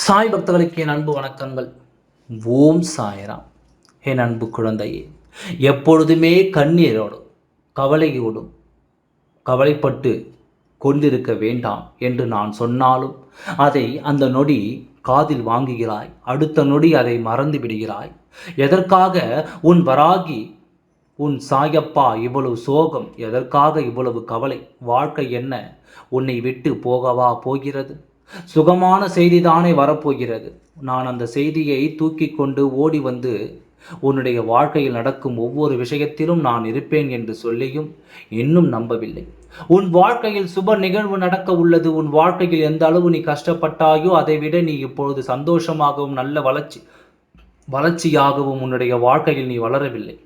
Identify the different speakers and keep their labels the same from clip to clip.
Speaker 1: சாய் பக்தர்களுக்கு என் அன்பு வணக்கங்கள். ஓம் சாயராம். என் அன்பு குழந்தையே எப்பொழுதுமே கண்ணீரோடும் கவலையோடும் கவலைப்பட்டு கொண்டிருக்க வேண்டாம் என்று நான் சொன்னாலும் அதை அந்த நொடி காதில் வாங்குகிறாய் அடுத்த நொடி அதை மறந்து விடுகிறாய். எதற்காக உன் வராகி உன் சாயப்பா இவ்வளவு சோகம் எதற்காக இவ்வளவு கவலை வாழ்க்கை என்ன உன்னை விட்டு போகவா போகிறது? சுகமான செய்தி தானே வரப்போகிறது. நான் அந்த செய்தியை தூக்கி கொண்டு ஓடி வந்து உன்னுடைய வாழ்க்கையில் நடக்கும் ஒவ்வொரு விஷயத்திலும் நான் இருப்பேன் என்று சொல்லியும் இன்னும் நம்பவில்லை. உன் வாழ்க்கையில் சுப நிகழ்வு நடக்க உள்ளது. உன் வாழ்க்கையில் எந்த அளவு நீ கஷ்டப்பட்டாயோ அதை விட நீ இப்பொழுது சந்தோஷமாகவும் நல்ல வளர்ச்சி வளர்ச்சியாகவும் உன்னுடைய வாழ்க்கையில் நீ வளரவில்லை.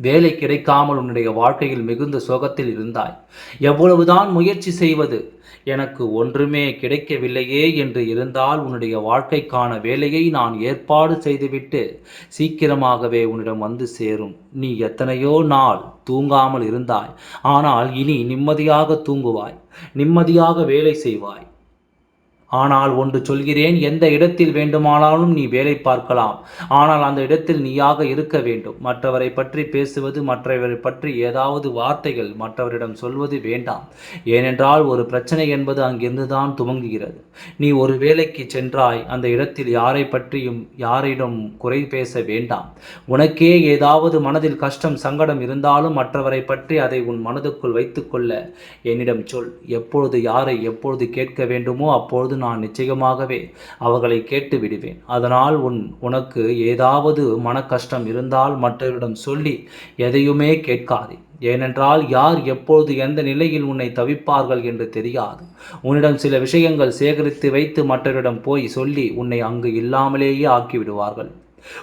Speaker 1: வேலை கிடைக்காமல் உன்னுடைய வாழ்க்கையில் மிகுந்த சோகத்தில் இருந்தாய். எவ்வளவுதான் முயற்சி செய்வது எனக்கு ஒன்றுமே கிடைக்கவில்லையே என்று இருந்தால் உன்னுடைய வாழ்க்கைக்கான வேலையை நான் ஏற்பாடு செய்துவிட்டு சீக்கிரமாகவே உன்னிடம் வந்து சேரும். நீ எத்தனையோ நாள் தூங்காமல் இருந்தாய். ஆனால் இனி நிம்மதியாக தூங்குவாய். நிம்மதியாக வேலை செய்வாய். ஆனால் ஒன்று சொல்கிறேன் எந்த இடத்தில் வேண்டுமானாலும் நீ வேலை பார்க்கலாம். ஆனால் அந்த இடத்தில் நீயாக இருக்க வேண்டும். மற்றவரை பற்றி பேசுவது மற்றவரை பற்றி ஏதாவது வார்த்தைகள் மற்றவரிடம் சொல்வது வேண்டாம். ஏனென்றால் ஒரு பிரச்சனை என்பது அங்கிருந்து தான் துவங்குகிறது. நீ ஒரு வேலைக்கு சென்றாய் அந்த இடத்தில் யாரை பற்றியும் யாரிடம் குறை பேச வேண்டாம். உனக்கே ஏதாவது மனதில் கஷ்டம் சங்கடம் இருந்தாலும் மற்றவரை பற்றி அதை உன் மனதுக்குள் வைத்துக்கொள்ள என்னிடம் சொல். எப்பொழுது யாரை எப்பொழுது கேட்க வேண்டுமோ அப்பொழுது நான் நிச்சயமாகவே அவர்களை கேட்டு விடுவேன் அதனால் உன் உனக்கு ஏதாவது மன கஷ்டம் இருந்தால் மற்றவரிடம் சொல்லி எதையுமே கேட்காதே. ஏனென்றால் யார் எப்பொழுது எந்த நிலையில் உன்னை தவிப்பார்கள் என்று தெரியாது. உன்னிடம் சில விஷயங்கள் சேகரித்து வைத்து மற்றவரிடம் போய் சொல்லி உன்னை அங்கு இல்லாமலேயே ஆக்கிவிடுவார்கள்.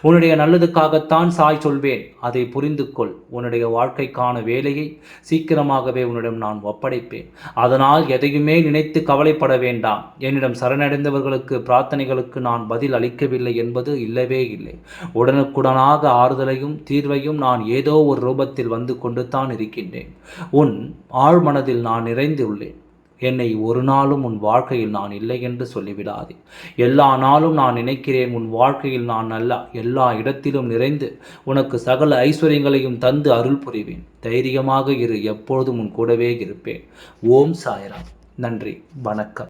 Speaker 1: உன்னுடைய நல்லதுக்காகத்தான் சாய் சொல்வேன். அதை புரிந்து கொள் உன்னுடைய வாழ்க்கைக்கான வேலையை சீக்கிரமாகவே உன்னிடம் நான் ஒப்படைப்பேன். அதனால் எதையுமே நினைத்து கவலைப்பட வேண்டாம். என்னிடம் சரணடைந்தவர்களுக்கு பிரார்த்தனைகளுக்கு நான் பதில் அளிக்கவில்லை என்பது இல்லவே இல்லை. உடனுக்குடனாக ஆறுதலையும் தீர்வையும் நான் ஏதோ ஒரு ரூபத்தில் வந்து கொண்டு தான் இருக்கின்றேன். உன் ஆழ்மனதில் நான் நிறைந்து உள்ளேன். என்னை ஒரு நாளும் உன் வாழ்க்கையில் நான் இல்லை என்று சொல்லிவிடாதே. எல்லா நாளும் நான் நினைக்கிறேன் உன் வாழ்க்கையில் நான் நல்ல எல்லா இடத்திலும் நிறைந்து உனக்கு சகல ஐஸ்வர்யங்களையும் தந்து அருள் புரிவேன். தைரியமாக இரு எப்பொழுதும் உன் கூடவே இருப்பேன். ஓம் சாய்ராம். நன்றி வணக்கம்.